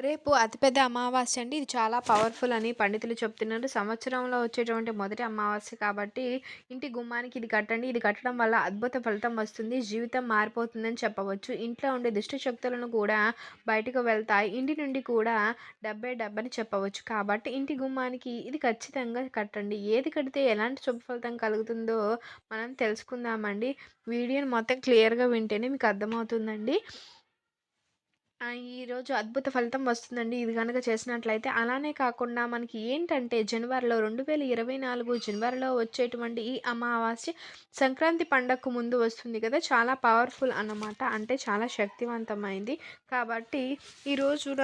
రేపు అతిపెద్ద అమావాస్య అండి. ఇది చాలా పవర్‌ఫుల్ అని పండితులు చెప్తున్నారు. సంవత్సరంలో వచ్చేటువంటి మొదటి అమావాస్య కాబట్టి ఇంటి గుమ్మానికి ఇది కట్టండి. ఇది కట్టడం వల్ల అద్భుత ఫలితం వస్తుంది. జీవితం మారిపోతుందని చెప్పవచ్చు. ఇంట్లో ఉండే దుష్ట శక్తులను కూడా బయటకు వెళ్తాయి. ఇంటి నుండి కూడా డబ్బే డబ్బని చెప్పవచ్చు. కాబట్టి ఇంటి గుమ్మానికి ఇది ఖచ్చితంగా కట్టండి. ఏది కడితే ఎలాంటి శుభ ఫలితం కలుగుతుందో మనం తెలుసుకుందామండి. వీడియోని మొత్తం క్లియర్‌గా వింటేనే మీకు అర్థమవుతుందండి. ఈరోజు అద్భుత ఫలితం వస్తుందండి. ఇది కనుక చేసినట్లయితే. అలానే కాకుండా మనకి ఏంటంటే జనవరిలో 2024 జనవరిలో వచ్చేటువంటి ఈ అమావాస్య సంక్రాంతి పండగకు ముందు వస్తుంది కదా! చాలా పవర్‌ఫుల్ అన్నమాట. అంటే చాలా శక్తివంతమైంది. కాబట్టి ఈ రోజున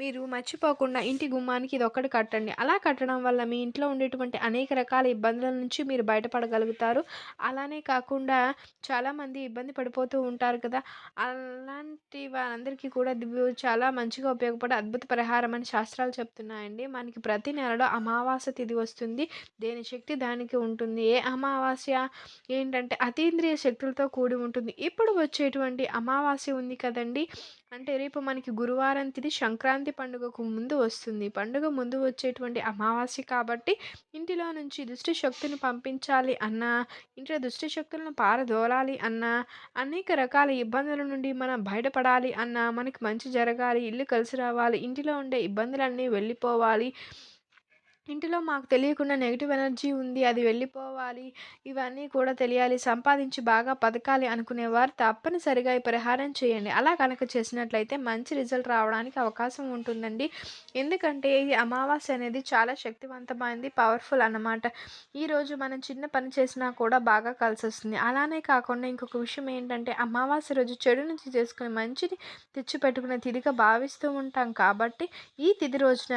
మీరు మర్చిపోకుండా ఇంటి గుమ్మానికి ఇది ఒక్కటి కట్టండి. అలా కట్టడం వల్ల మీ ఇంట్లో ఉండేటువంటి అనేక రకాల ఇబ్బందుల నుంచి మీరు బయటపడగలుగుతారు. అలానే కాకుండా చాలామంది ఇబ్బంది పడిపోతూ ఉంటారు కదా! అలాంటి వారందరికీ కూడా దివ్యు చాలా మంచిగా ఉపయోగపడే అద్భుత పరిహారం అని శాస్త్రాలు చెప్తున్నాయండి. మనకి ప్రతి నెలలో అమావాస్య తిథి వస్తుంది. దేని శక్తి దానికి ఉంటుంది. ఏ అమావాస్య ఏంటంటే అతీంద్రియ శక్తులతో కూడి ఉంటుంది. ఇప్పుడు వచ్చేటువంటి అమావాస్య ఉంది కదండీ! అంటే రేపు మనకి గురువారం తిది సంక్రాంతి పండుగకు ముందు వస్తుంది. పండుగ ముందు వచ్చేటువంటి అమావాస్య కాబట్టి ఇంటిలో నుంచి దుష్ట శక్తిని పంపించాలి అన్నా, ఇంట్లో దుష్ట శక్తులను పారదోలాలి అన్నా, అనేక రకాల ఇబ్బందుల నుండి మనం బయటపడాలి అన్నా, మనకి మంచి జరగాలి, ఇల్లు కలిసి రావాలి, ఇంటిలో ఉండే ఇబ్బందులన్నీ వెళ్ళిపోవాలి. ఇంటిలో మాకు తెలియకుండా నెగిటివ్ ఎనర్జీ ఉంది. అది వెళ్ళిపోవాలి. ఇవన్నీ కూడా తెలియాలి. సంపాదించి బాగా బతకాలి అనుకునేవారు తప్పనిసరిగా ఈ పరిహారం చేయండి. అలా కనుక చేసినట్లయితే మంచి రిజల్ట్ రావడానికి అవకాశం ఉంటుందండి. ఎందుకంటే ఈ అమావాస్య అనేది చాలా శక్తివంతమైంది. పవర్‌ఫుల్ అన్నమాట. ఈరోజు మనం చిన్న పని చేసినా కూడా బాగా కలిసి వస్తుంది అలానే కాకుండా ఇంకొక విషయం ఏంటంటే అమావాస్య రోజు చెడు నుంచి చేసుకుని మంచిని తెచ్చిపెట్టుకునే తిథిగా భావిస్తూ ఉంటాం కాబట్టి ఈ తిథి రోజున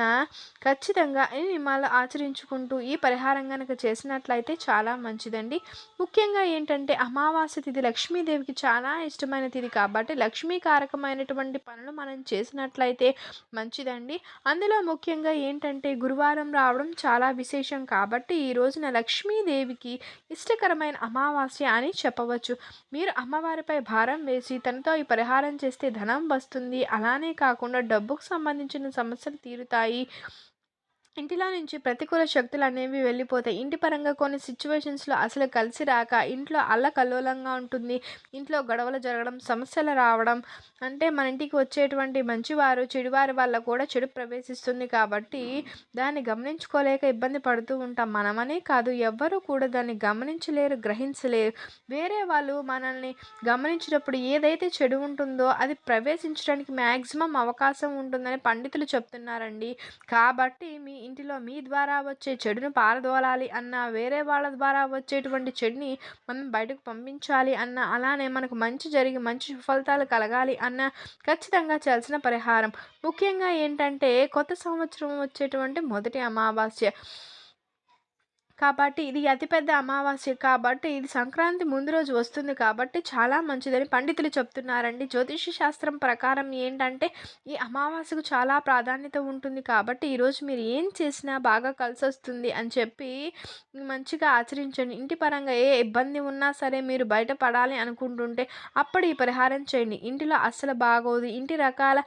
ఖచ్చితంగా ఈ నియమాలు ఆచరించుకుంటూ ఈ పరిహారం కనుక చేసినట్లయితే చాలా మంచిదండి. ముఖ్యంగా ఏంటంటే అమావాస్య తిథి లక్ష్మీదేవికి చాలా ఇష్టమైన తిథి కాబట్టి లక్ష్మీ కారకమైనటువంటి పనులు మనం చేసినట్లయితే మంచిదండి. అందులో ముఖ్యంగా ఏంటంటే గురువారం రావడం చాలా విశేషం కాబట్టి ఈ రోజున లక్ష్మీదేవికి ఇష్టకరమైన అమావాస్య అని చెప్పవచ్చు. మీరు అమ్మవారిపై భారం వేసి తనతో ఈ పరిహారం చేస్తే ధనం వస్తుంది. అలానే కాకుండా డబ్బుకు సంబంధించిన సమస్యలు తీరుతాయి. ఇంటిలో నుంచి ప్రతికూల శక్తులు అనేవి వెళ్ళిపోతాయి. ఇంటి పరంగా కొన్ని సిచ్యువేషన్స్లో అసలు కలిసి రాక ఇంట్లో అల్లకల్లోలంగా ఉంటుంది. ఇంట్లో గొడవలు జరగడం, సమస్యలు రావడం అంటే మన ఇంటికి వచ్చేటువంటి మంచివారు చెడువారి వల్ల కూడా చెడు ప్రవేశిస్తుంది కాబట్టి దాన్ని గమనించుకోలేక ఇబ్బంది పడుతూ ఉంటాం. మనమనే కాదు ఎవ్వరు కూడా దాన్ని గమనించలేరు, గ్రహించలేరు. వేరే వాళ్ళు మనల్ని గమనించినప్పుడు ఏదైతే చెడు ఉంటుందో అది ప్రవేశించడానికి మ్యాక్సిమం అవకాశం ఉంటుందని పండితులు చెప్తున్నారండి. కాబట్టి మీ ఇంటిలో మీ ద్వారా వచ్చే చెడును పారదోలాలి అన్నా, వేరే వాళ్ళ ద్వారా వచ్చేటువంటి చెడుని మనం బయటకు పంపించాలి అన్నా, అలానే మనకు మంచి జరిగి మంచి ఫలితాలు కలగాలి అన్నా ఖచ్చితంగా చేయాల్సిన పరిహారం. ముఖ్యంగా ఏంటంటే కొత్త సంవత్సరం వచ్చేటువంటి మొదటి అమావాస్య. కాబట్టి ఇది అతిపెద్ద అమావాస్య కాబట్టి ఇది సంక్రాంతి ముందు రోజు వస్తుంది కాబట్టి చాలా మంచిదని పండితులు చెప్తున్నారండి. జ్యోతిష్య శాస్త్రం ప్రకారం ఏంటంటే ఈ అమావాస్యకు చాలా ప్రాధాన్యత ఉంటుంది కాబట్టి ఈరోజు మీరు ఏం చేసినా బాగా కలిసొస్తుంది అని చెప్పి మంచిగా ఆచరించండి. ఇంటి పరంగా ఏ ఇబ్బంది ఉన్నా సరే మీరు బయటపడాలి అనుకుంటుంటే అప్పుడు ఈ పరిహారం చేయండి. ఇంటిలో అస్సలు బాగోదు. ఇంటి రకాల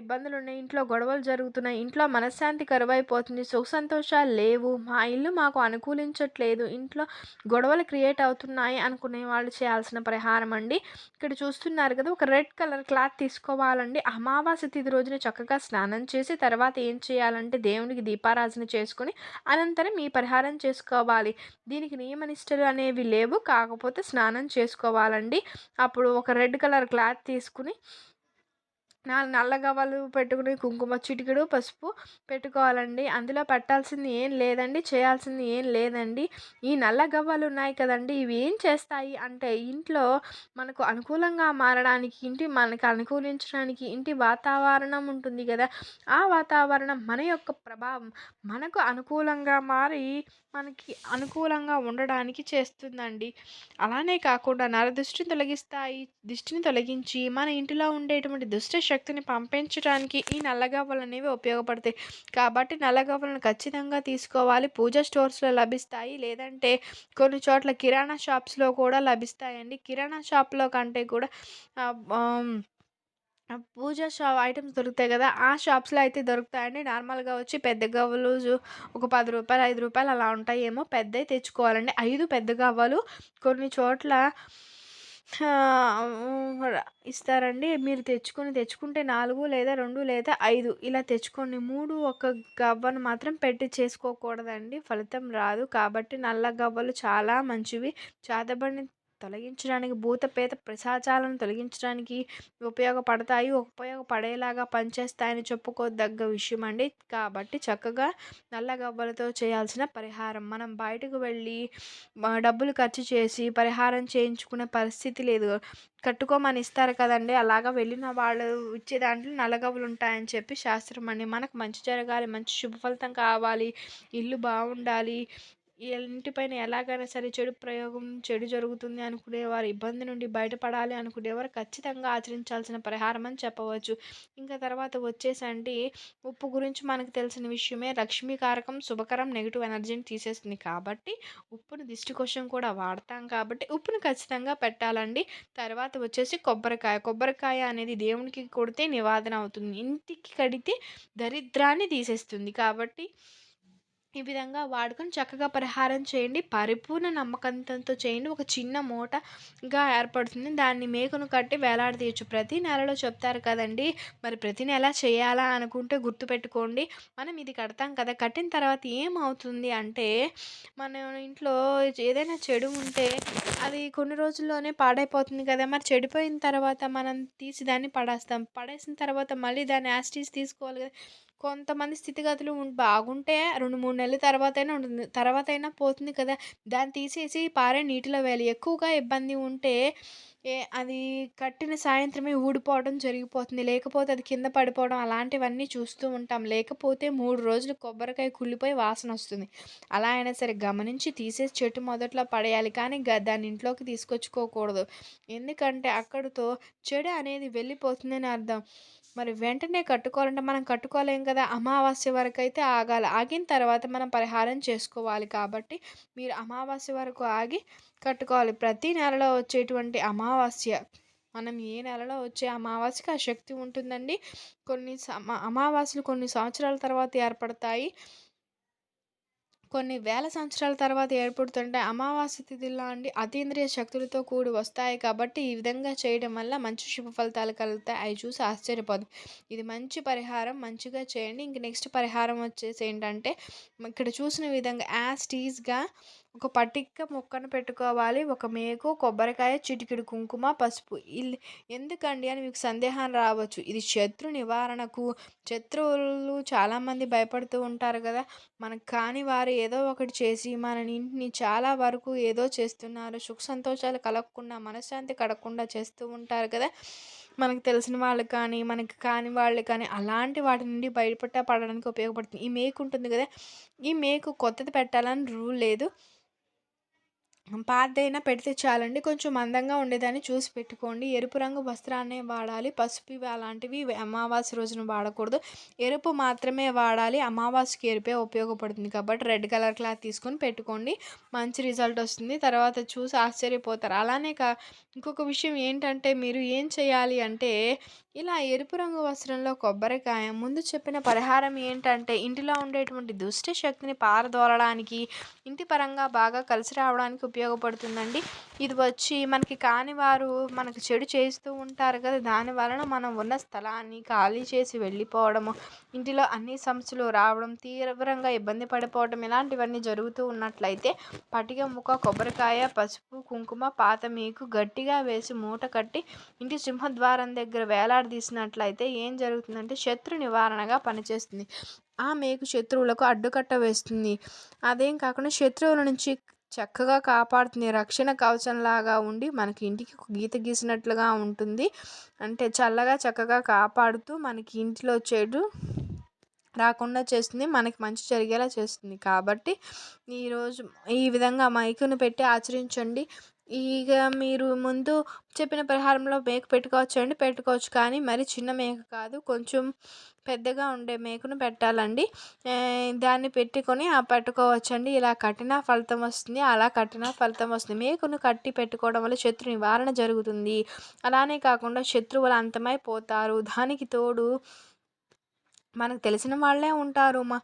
ఇబ్బందులు ఉన్నాయి ఇంట్లో గొడవలు జరుగుతున్నాయి. ఇంట్లో మనశ్శాంతి కరువైపోతుంది. సుఖ సంతోషాలు లేవు. మా ఇల్లు మాకు అనుకూలించట్లేదు. ఇంట్లో గొడవలు క్రియేట్ అవుతున్నాయి అనుకునే వాళ్ళు చేయాల్సిన పరిహారం అండి. ఇక్కడ చూస్తున్నారు కదా! ఒక రెడ్ కలర్ క్లాత్ తీసుకోవాలండి. అమావాస్య తిథి రోజున చక్కగా స్నానం చేసి తర్వాత ఏం చేయాలంటే దేవునికి దీపారాజన చేసుకుని అనంతరం ఈ పరిహారం చేసుకోవాలి. దీనికి నియమనిష్టలు అనేవి లేవు. కాకపోతే స్నానం చేసుకోవాలండి. అప్పుడు ఒక రెడ్ కలర్ క్లాత్ తీసుకొని నాలుగు నల్ల గవ్వలు పెట్టుకుని కుంకుమ, చిటికెడు పసుపు పెట్టుకోవాలండి. అందులో పెట్టాల్సింది ఏం లేదండి. చేయాల్సింది ఏం లేదండి. ఈ నల్ల గవ్వలు ఉన్నాయి కదండి ఇవి ఏం చేస్తాయి అంటే ఇంట్లో మనకు అనుకూలంగా మారడానికి, ఇంటి మనకు అనుకూలించడానికి ఇంటి వాతావరణం ఉంటుంది కదా ఆ వాతావరణం మన యొక్క ప్రభావం మనకు అనుకూలంగా మారి మనకి అనుకూలంగా ఉండడానికి చేస్తుందండి. అలానే కాకుండా నరదిష్టిని తొలగిస్తాయి. దిష్టిని తొలగించి మన ఇంటిలో ఉండేటువంటి దుష్ట శక్తిని పంపించడానికి ఈ నల్లగవ్వలు అనేవి ఉపయోగపడతాయి. కాబట్టి నల్లగవ్వలను ఖచ్చితంగా తీసుకోవాలి. పూజ స్టోర్స్‌లో లభిస్తాయి. లేదంటే కొన్ని చోట్ల కిరాణా షాప్స్‌లో కూడా లభిస్తాయండి. కిరాణా షాప్‌లో కంటే కూడా ఆ పూజ షా ఐటెమ్స్ దొరుకుతాయి కదా ఆ షాప్స్లో అయితే దొరుకుతాయండి. నార్మల్గా వచ్చి పెద్ద గవ్వలు ఒక పది రూపాయలు ఐదు రూపాయలు అలా ఉంటాయేమో. పెద్దవి తెచ్చుకోవాలండి. ఐదు పెద్ద గవ్వలు కొన్ని చోట్ల ఇస్తారండి. మీరు తెచ్చుకొని తెచ్చుకుంటే నాలుగు లేదా రెండు లేదా ఐదు ఇలా తెచ్చుకోండి మూడు ఒక గవ్వను మాత్రం పెట్టి చేసుకోకూడదండి. ఫలితం రాదు. కాబట్టి నల్ల గవ్వలు చాలా మంచివి. చేతబడిన తొలగించడానికి భూతపేత పిశాచాలను తొలగించడానికి ఉపయోగపడతాయి ఉపయోగపడేలాగా పనిచేస్తాయని చెప్పుకోదగ్గ విషయం అండి కాబట్టి చక్కగా నల్లగవ్వలతో చేయాల్సిన పరిహారం. మనం బయటకు వెళ్ళి డబ్బులు ఖర్చు చేసి పరిహారం చేయించుకునే పరిస్థితి లేదు. కట్టుకోమని ఇస్తారు కదండి. అలాగా వెళ్ళిన వాళ్ళు ఇచ్చే దాంట్లో నల్లగవ్వలు ఉంటాయని చెప్పి శాస్త్రం అండి. మనకు మంచి జరగాలి మంచి శుభ ఫలితం కావాలి ఇల్లు బాగుండాలి ఇంటిపైన ఎలాగైనా సరే చెడు ప్రయోగం చెడు జరుగుతుంది అనుకునేవారు ఇబ్బంది నుండి బయటపడాలి అనుకునేవారు ఖచ్చితంగా ఆచరించాల్సిన పరిహారం అని చెప్పవచ్చు. ఇంకా తర్వాత వచ్చేసండి ఉప్పు గురించి మనకు తెలిసిన విషయమే లక్ష్మీకారకం శుభకరం నెగిటివ్ ఎనర్జీని తీసేస్తుంది కాబట్టి ఉప్పును దిష్టి కోసం కూడా వాడతాం కాబట్టి ఉప్పును ఖచ్చితంగా పెట్టాలండి. తర్వాత వచ్చేసి కొబ్బరికాయ కొబ్బరికాయ అనేది దేవునికి కొడితే నివాదన అవుతుంది. ఇంటికి కడితే దరిద్రాన్ని తీసేస్తుంది కాబట్టి ఈ విధంగా వాడుకొని చక్కగా పరిహారం చేయండి. పరిపూర్ణ నమ్మకంతో చేయండి. ఒక చిన్న మూటగా ఏర్పడుతుంది. దాన్ని మేకను కట్టి వేలాడదీయచ్చు. ప్రతి నెలలో చెప్తారు కదండి. మరి ప్రతి నెల చేయాలా అనుకుంటే గుర్తుపెట్టుకోండి. మనం ఇది కడతాం కదా. కట్టిన తర్వాత ఏమవుతుంది అంటే మన ఇంట్లో ఏదైనా చెడు ఉంటే అది కొన్ని రోజుల్లోనే పాడైపోతుంది కదా. మరి చెడిపోయిన తర్వాత మనం తీసి దాన్ని పడేస్తాం. పడేసిన తర్వాత మళ్ళీ దాన్ని యాస్టీస్ తీసుకోవాలి కదా. కొంతమంది స్థితిగతులు బాగుంటే రెండు మూడు నెలల తర్వాత అయినా ఉంటుంది. తర్వాత అయినా పోతుంది కదా. దాన్ని తీసేసి పారే నీటిలో వేయాలి. ఎక్కువగా ఇబ్బంది ఉంటే ఏ అది కట్టిన సాయంత్రమే ఊడిపోవడం జరిగిపోతుంది. లేకపోతే అది కింద పడిపోవడం అలాంటివన్నీ చూస్తూ ఉంటాం. లేకపోతే మూడు రోజులు కొబ్బరికాయ కుళ్ళిపోయి వాసన వస్తుంది. అలా అయినా సరే గమనించి తీసేసి చెట్టు మొదట్లో పడేయాలి. కానీ దాన్ని ఇంట్లోకి తీసుకొచ్చుకోకూడదు. ఎందుకంటే అక్కడితో చెడు అనేది వెళ్ళిపోతుందని అర్థం. మరి వెంటనే కట్టుకోవాలంటే మనం కట్టుకోలేం కదా. అమావాస్య వరకు అయితే ఆగాలి. ఆగిన తర్వాత మనం పరిహారం చేసుకోవాలి కాబట్టి మీరు అమావాస్య వరకు ఆగి కట్టుకోవాలి. ప్రతి నెలలో వచ్చేటువంటి అమావాస్య మనం ఏ నెలలో వచ్చే అమావాస్యకి ఆ శక్తి ఉంటుందండి. కొన్ని అమావాస్యలు కొన్ని సంవత్సరాల తర్వాత ఏర్పడతాయి. కొన్ని వేల సంవత్సరాల తర్వాత ఏర్పడుతుంటే అమావాస్య తిథిలో అండి అతీంద్రియ శక్తులతో కూడి వస్తాయి కాబట్టి ఈ విధంగా చేయడం వల్ల మంచి శుభ ఫలితాలు కలుగుతాయి. అవి చూసి ఆశ్చర్యపోదు. ఇది మంచి పరిహారం మంచిగా చేయండి. ఇంక నెక్స్ట్ పరిహారం వచ్చేసి ఏంటంటే ఇక్కడ చూసిన విధంగా యాజ్ టీజ్గా ఒక పటిక్క ముక్కను పెట్టుకోవాలి. ఒక మేకు కొబ్బరికాయ చిటికెడు కుంకుమ పసుపు. ఇల్ ఎందుకండి అని మీకు సందేహం రావచ్చు. ఇది శత్రు నివారణకు శత్రువులు చాలామంది భయపడుతూ ఉంటారు కదా. మనకు కాని వారు ఏదో ఒకటి చేసి మన ఇంటిని చాలా వరకు ఏదో చేస్తున్నారు. సుఖ సంతోషాలు కలగకుండా మనశ్శాంతి కడగకుండా చేస్తూ ఉంటారు కదా. మనకు తెలిసిన వాళ్ళు కానీ మనకి కాని వాళ్ళు కానీ అలాంటి వాటి నుండి బయటపట్ట పడడానికి ఉపయోగపడుతుంది. ఈ మేకు ఉంటుంది కదా. ఈ మేకు కొత్తది పెట్టాలని రూల్ లేదు. పాతదైనా పెడితే చాలండి. కొంచెం మందంగా ఉండేదాన్ని చూసి పెట్టుకోండి. ఎరుపు రంగు వస్త్రాన్నే వాడాలి. పసుపు అలాంటివి అమావాస్య రోజున వాడకూడదు. ఎరుపు మాత్రమే వాడాలి. అమావాస్యకి ఎరుపే ఉపయోగపడుతుంది కాబట్టి రెడ్ కలర్ క్లాత్ తీసుకొని పెట్టుకోండి. మంచి రిజల్ట్ వస్తుంది. తర్వాత చూసి ఆశ్చర్యపోతారు. అలానే కా ఇంకొక విషయం ఏంటంటే మీరు ఏం చేయాలి అంటే ఇలా ఎరుపు రంగు వస్త్రంలో కొబ్బరికాయ ముందు చెప్పిన పరిహారం ఏంటంటే ఇంటిలో ఉండేటువంటి దుష్ట శక్తిని పారదోలడానికి ఇంటి పరంగా బాగా కలిసి రావడానికి ఉపయోగపడుతుందండి. ఇది వచ్చి మనకి కాని వారు మనకు చెడు చేస్తూ ఉంటారు కదా దాని వలన మనం ఉన్న స్థలాన్ని ఖాళీ చేసి వెళ్ళిపోవడము ఇంటిలో అన్ని సమస్యలు రావడం తీవ్రంగా ఇబ్బంది పడిపోవడం ఇలాంటివన్నీ జరుగుతూ ఉన్నట్లయితే పటిక ముక్క కొబ్బరికాయ పసుపు కుంకుమ పాత మీకు గట్టిగా వేసి మూట కట్టి ఇంటి సింహద్వారం దగ్గర వేలాడదీసినట్లయితే ఏం జరుగుతుందంటే శత్రు నివారణగా పనిచేస్తుంది. ఆ మేకు శత్రువులకు అడ్డుకట్ట వేస్తుంది. అదేం కాకుండా శత్రువుల నుంచి చక్కగా కాపాడుతుంది. రక్షణ కవచంలాగా ఉండి మనకి ఇంటికి ఒక గీత గీసినట్లుగా ఉంటుంది. అంటే చల్లగా చక్కగా కాపాడుతూ మనకి ఇంటిలో చెడు రాకుండా చేస్తుంది. మనకి మంచి జరిగేలా చేస్తుంది. కాబట్టి ఈరోజు ఈ విధంగా మైకును పెట్టి ఆచరించండి. ఇక మీరు ముందు చెప్పిన పరిహారంలో మేక పెట్టుకోవచ్చండి పెట్టుకోవచ్చు. కానీ మరి చిన్న మేక కాదు కొంచెం పెద్దగా ఉండే మేకను పెట్టాలండి. దాన్ని పెట్టుకొని పెట్టుకోవచ్చండి. ఇలా కట్టిన ఫలితం వస్తుంది. అలా కట్టిన ఫలితం వస్తుంది. మేకను కట్టి పెట్టుకోవడం వల్ల శత్రు నివారణ జరుగుతుంది. అలానే కాకుండా శత్రువులు అంతమైపోతారు. దానికి తోడు మనకు తెలిసిన వాళ్ళే ఉంటారు మా.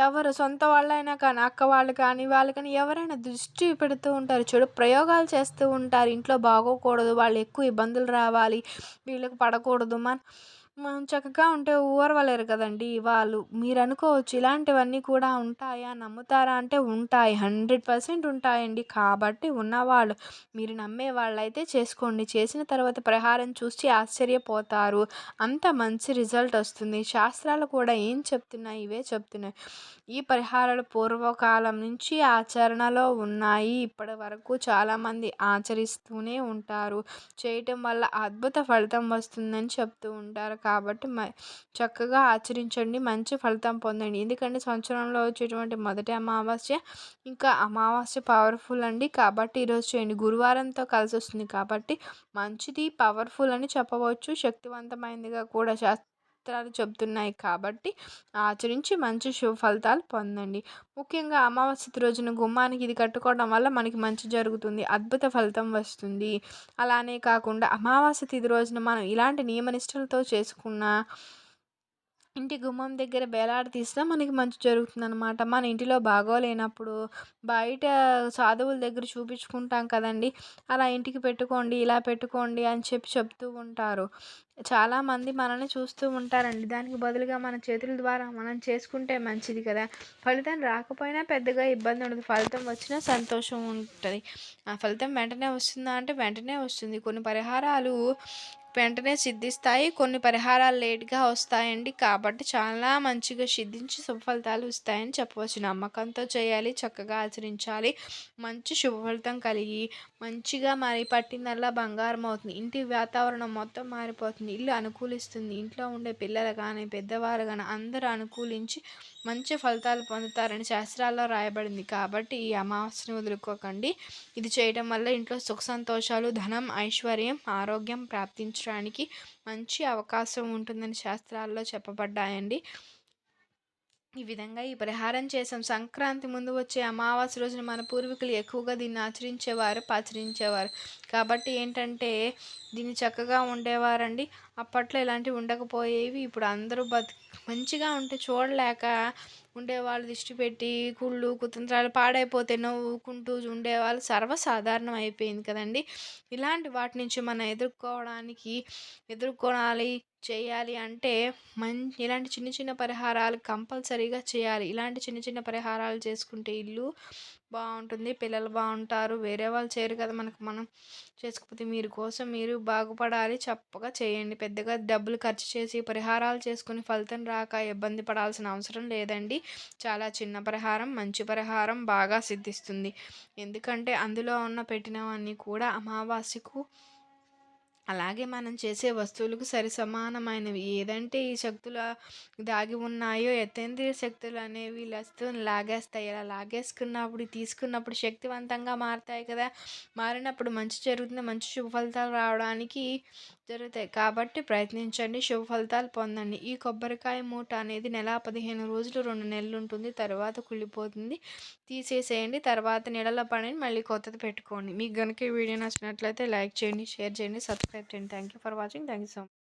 ఎవరు సొంత వాళ్ళైనా కానీ అక్క వాళ్ళు కానీ వాళ్ళు కానీ ఎవరైనా దృష్టి పెడుతూ ఉంటారు చెడు ప్రయోగాలు చేస్తూ ఉంటారు. ఇంట్లో బాగోకూడదు వాళ్ళు ఎక్కువ ఇబ్బందులు రావాలి వీళ్ళకి పడకూడదు. మన మనం చక్కగా ఉంటే ఊరవలేరు కదండి వాళ్ళు. మీరు అనుకోవచ్చు ఇలాంటివన్నీ కూడా ఉంటాయా? నమ్ముతారా? అంటే ఉంటాయి. హండ్రెడ్ పర్సెంట్ ఉంటాయండి. కాబట్టి ఉన్నవాళ్ళు మీరు నమ్మే వాళ్ళైతే చేసుకోండి. చేసిన తర్వాత పరిహారం చూసి ఆశ్చర్యపోతారు. అంత మంచి రిజల్ట్ వస్తుంది. శాస్త్రాలు కూడా ఏం చెప్తున్నాయి? ఇవే చెప్తున్నాయి. ఈ పరిహారాలు పూర్వకాలం నుంచి ఆచరణలో ఉన్నాయి. ఇప్పటి వరకు చాలామంది ఆచరిస్తూనే ఉంటారు. చేయటం వల్ల అద్భుత ఫలితం వస్తుందని చెప్తూ ఉంటారు. కాబట్టి మ చక్కగా ఆచరించండి. మంచి ఫలితం పొందండి. ఎందుకంటే సంవత్సరంలో వచ్చేటువంటి మొదటి అమావాస్య ఇంకా అమావాస్య పవర్ఫుల్ అండి. కాబట్టి ఈరోజు చేయండి. గురువారంతో కలిసి వస్తుంది కాబట్టి మంచిది పవర్ఫుల్ అని చెప్పవచ్చు. శక్తివంతమైనదిగా కూడా శాస్త్ర శాస్త్రాలు చెబుతున్నాయి కాబట్టి ఆచరించి మంచి శుభ ఫలితాలు పొందండి. ముఖ్యంగా అమావాస్య రోజున గుమ్మానికి ఇది కట్టుకోవడం వల్ల మనకి మంచి జరుగుతుంది అద్భుత ఫలితం వస్తుంది. అలానే కాకుండా అమావాస్య తిథి రోజున మనం ఇలాంటి నియమనిష్టలతో చేసుకున్న ఇంటి గుమ్మం దగ్గర తీసినా మనకి మంచి జరుగుతుంది అనమాట మన ఇంటిలో బాగోలేనప్పుడు బయట సాధువుల దగ్గర చూపించుకుంటాం కదండి. అలా ఇంటికి పెట్టుకోండి ఇలా పెట్టుకోండి అని చెప్పి చెప్తూ ఉంటారు. చాలామంది మనల్ని చూస్తూ ఉంటారండి. దానికి బదులుగా మన చేతుల ద్వారా మనం చేసుకుంటే మంచిది కదా. ఫలితం రాకపోయినా పెద్దగా ఇబ్బంది ఉండదు. ఫలితం వచ్చినా సంతోషం ఉంటుంది. ఆ ఫలితం వెంటనే వస్తుందా అంటే వెంటనే వస్తుంది. కొన్ని పరిహారాలు వెంటనే సిద్ధిస్తాయి. కొన్ని పరిహారాలు లేట్గా వస్తాయండి. కాబట్టి చాలా మంచిగా సిద్ధించి శుభఫలితాలు ఇస్తాయని చెప్పవచ్చు. నమ్మకంతో చేయాలి చక్కగా ఆచరించాలి. మంచి శుభఫలితం కలిగి మంచిగా మరి పట్టిందల్లా బంగారం అవుతుంది. ఇంటి వాతావరణం మొత్తం మారిపోతుంది. ఇల్లు అనుకూలిస్తుంది. ఇంట్లో ఉండే పిల్లలు కానీ పెద్దవారు కానీ అందరూ అనుకూలించి మంచి ఫలితాలు పొందుతారని శాస్త్రాల్లో రాయబడింది. కాబట్టి ఈ అమావాస్యను వదులుకోకండి. ఇది చేయడం వల్ల ఇంట్లో సుఖ సంతోషాలు ధనం ఐశ్వర్యం ఆరోగ్యం ప్రాప్తించడానికి మంచి అవకాశం ఉంటుందని శాస్త్రాల్లో చెప్పబడ్డాయండి. ఈ విధంగా ఈ పరిహారం చేసాం. సంక్రాంతి ముందు వచ్చే అమావాస్య రోజున మన పూర్వీకులు ఎక్కువగా దీన్ని ఆచరించేవారు ఆచరించేవారు కాబట్టి ఏంటంటే దీన్ని చక్కగా ఉండేవారండి. అప్పట్లో ఇలాంటివి ఉండకపోయేవి. ఇప్పుడు అందరూ బతి మంచిగా ఉంటే చూడలేక ఉండేవాళ్ళు దిష్టి పెట్టి కుళ్ళు కుతంత్రాలు పాడైపోతే నవ్వుకుంటూ ఉండేవాళ్ళు సర్వసాధారణం అయిపోయింది కదండి. ఇలాంటి వాటి నుంచి మనం ఎదుర్కోవడానికి ఎదుర్కొనాలి చేయాలి అంటే మం ఇలాంటి చిన్న చిన్న పరిహారాలు కంపల్సరీగా చేయాలి. ఇలాంటి చిన్న చిన్న పరిహారాలు చేసుకుంటే ఇల్లు బాగుంటుంది పిల్లలు బాగుంటారు వేరే వాళ్ళు చేయరు కదా మనకు మనం చేసుకోకపోతే మీరు కోసం మీరు బాగుపడాలి చప్పగా చేయండి. పెద్దగా డబ్బులు ఖర్చు చేసి పరిహారాలు చేసుకుని ఫలితం రాక ఇబ్బంది పడాల్సిన అవసరం లేదండి. చాలా చిన్న పరిహారం మంచి పరిహారం బాగా సిద్ధిస్తుంది. ఎందుకంటే అందులో ఉన్న పెట్టినవన్నీ కూడా అమావాస్యకు అలాగే మనం చేసే వస్తువులకు సరి సమానమైనవి. ఏదంటే ఈ శక్తులు దాగి ఉన్నాయో ఎత్తేంద్రియ శక్తులు అనేవి వస్తువుని లాగేస్తాయి. అలా లాగేసుకున్నప్పుడు తీసుకున్నప్పుడు శక్తివంతంగా మారుతాయి కదా. మారినప్పుడు మంచి జరుగుతుంది. మంచి శుభ ఫలితాలు రావడానికి జరుగుతాయి. కాబట్టి ప్రయత్నించండి. శుభ ఫలితాలు పొందండి. ఈ కొబ్బరికాయ మూట అనేది నెల పదిహేను రోజులు రెండు నెలలు ఉంటుంది. తర్వాత కుళ్ళిపోతుంది. తీసేసేయండి. తర్వాత నెలల పనిని మళ్ళీ కొత్తది పెట్టుకోండి. మీకు కనుక ఈ వీడియో నచ్చినట్లయితే లైక్ చేయండి షేర్ చేయండి సబ్స్క్రైబ్ చేయండి. Thank you for watching thank you so much